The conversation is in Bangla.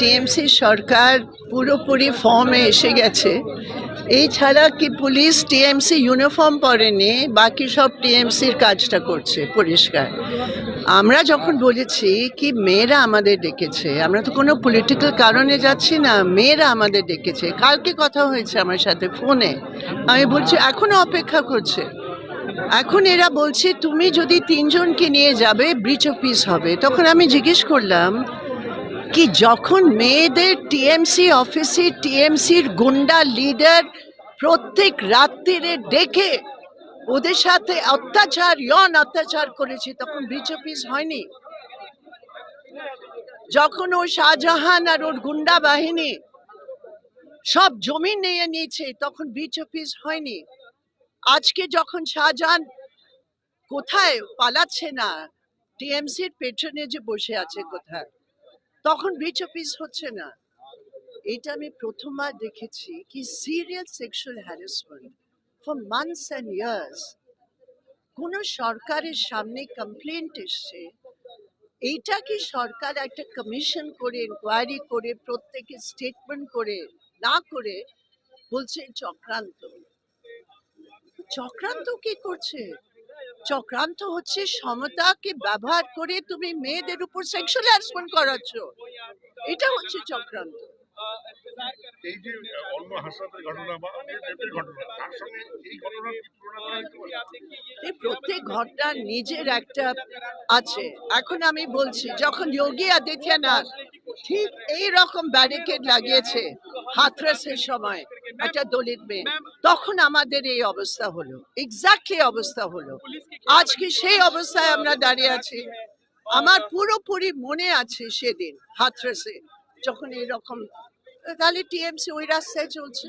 টিএমসি সরকার পুরোপুরি ফর্মে এসে গেছে। এই ছাড়া কি পুলিশ টিএমসি ইউনিফর্ম পরেনি? বাকি সব টিএমসির কাজটা করছে পরিষ্কার। আমরা যখন বলেছি কি মেয়েরা আমাদের ডেকেছে, আমরা তো কোনো পলিটিক্যাল কারণে যাচ্ছি না, মেয়েরা আমাদের ডেকেছে। কালকে কথা হয়েছে আমার সাথে ফোনে। আমি বলছি এখনও অপেক্ষা করছে। এখন এরা বলছে, তুমি যদি তিনজনকে নিয়ে যাবে ব্রিচ অফ পিস হবে। তখন আমি জিজ্ঞেস করলাম কি যখন মেয়েদের টিএমসি অফিসে টিএমসির গুন্ডা লিডার প্রত্যেক রাত্রিরে ডেকে ওদের সাথে অত্যাচার, ইয়ন অত্যাচার করেছে, তখন অফ হয়নি। যখন ও শাহজাহান আর ওর গুন্ডা বাহিনী সব জমি নিয়ে নিয়েছে, তখন ব্রিচ অফ পিস হয়নি। আজকে যখন শাহজাহান কোথায় পালাচ্ছে না, টিএমসির পেছনে যে বসে আছে কোথায়? তখন ব্রিচ অফ পিস হচ্ছে না। এটা আমি প্রথমবার দেখেছি কি serious sexual harassment for months and years কোন সরকারের সামনে কমপ্লেন্ট এসছে। এইটা কি সরকার একটা কমিশন করে ইনকোয়ারি করে, প্রত্যেকে স্টেটমেন্ট করে, না করে বলছে চক্রান্ত। চক্রান্ত কি করছে? চক্রান্ত হচ্ছে সমতাকে ব্যবহার করে তুমি মেয়েদের উপর সেক্সুয়াল হ্যারাসমেন্ট করাচ্ছ। এটা হচ্ছে চক্রান্ত। এই যে অন্য হাসপাতালের ঘটনা বা ঘটনা তার সঙ্গে এই ঘটনার কি তুলনা করা যেতে পারে এই প্রত্যেক ঘটনার নিজের একটা আছে। এখন আমি বলছি যখন যোগী আদিত্যনাথ ঠিক এই রকম ব্যারিকেড লাগিয়েছে হাথরাসের সময় একটা দলিত মেয়ে। তখন আমাদের এই অবস্থা হলো এক্স্যাক্টলি অবস্থা হলো। আজকে সেই অবস্থায় আমরা দাঁড়িয়ে আছি। আমার পুরোপুরি মনে আছে সেদিন হাথরাসে যখন এরকম তাহলে টিএমসি ওই রাস্তায় চলছে।